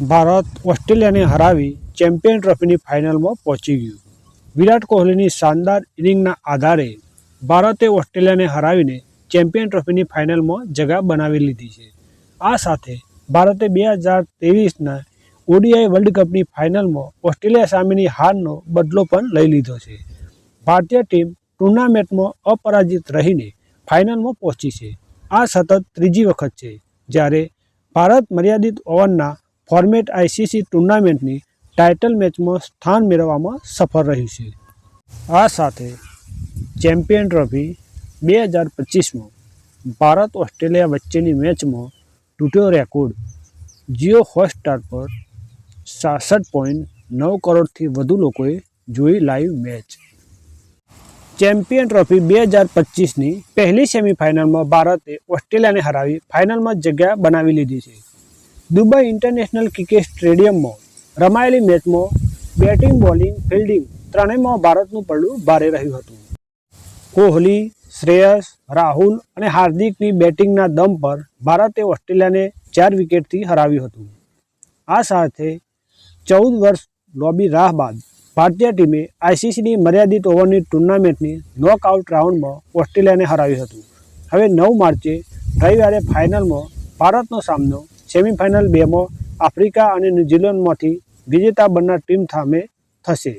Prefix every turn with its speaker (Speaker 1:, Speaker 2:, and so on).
Speaker 1: ભારત ઓસ્ટ્રેલિયાને હરાવી ચેમ્પિયન ટ્રોફીની ફાઇનલમાં પહોંચી ગયું. વિરાટ કોહલીની શાનદાર ઇનિંગના આધારે ભારતે ઓસ્ટ્રેલિયાને હરાવીને ચેમ્પિયન ટ્રોફીની ફાઇનલમાં જગા બનાવી લીધી છે. આ સાથે ભારતે બે હજાર ત્રેવીસના ઓડીઆઈ વર્લ્ડ કપની ફાઇનલમાં ઓસ્ટ્રેલિયા સામેની હારનો બદલો પણ લઈ લીધો છે. ભારતીય ટીમ ટુર્નામેન્ટમાં અપરાજિત રહીને ફાઇનલમાં પહોંચી છે. આ સતત ત્રીજી વખત છે જ્યારે ભારત મર્યાદિત ઓવરના ફોર્મેટ આઈસીસી ટુર્નામેન્ટની ટાઇટલ મેચમાં સ્થાન મેળવવામાં સફળ રહ્યું છે. આ સાથે ચેમ્પિયન ટ્રોફી બે હજાર પચીસમાં ભારત ઓસ્ટ્રેલિયા વચ્ચેની મેચમાં તૂટ્યો રેકોર્ડ. જીઓ હોટસ્ટાર પર સાસઠ પોઈન્ટ નવ કરોડથી વધુ લોકોએ જોઈ લાઈવ મેચ. ચેમ્પિયન ટ્રોફી બે હજાર પચીસની પહેલી સેમિફાઇનલમાં ભારતે ઓસ્ટ્રેલિયાને હરાવી ફાઇનલમાં જગ્યા બનાવી લીધી છે. દુબઈ ઇન્ટરનેશનલ ક્રિકેટ સ્ટેડિયમમાં રમાયેલી મેચમાં બેટિંગ, બોલિંગ, ફિલ્ડિંગ ત્રણેયમાં ભારતનું પડલું ભારે રહ્યું હતું. કોહલી, શ્રેયસ, રાહુલ અને હાર્દિકની બેટિંગના દમ પર ભારતે ઓસ્ટ્રેલિયાને ચાર વિકેટથી હરાવ્યું હતું. આ સાથે ચૌદ વર્ષ લોબી રાહ બાદ ભારતીય ટીમે આઈસીસીની મર્યાદિત ઓવરની ટુર્નામેન્ટની નોકઆઉટ રાઉન્ડમાં ઓસ્ટ્રેલિયાને હરાવ્યું હતું. હવે નવ માર્ચે રવિવારે ફાઇનલમાં ભારતનો સામનો સેમીફાઇનલ બેમાં આફ્રિકા અને ન્યૂઝીલેન્ડમાંથી વિજેતા બનનાર ટીમ સામે થશે.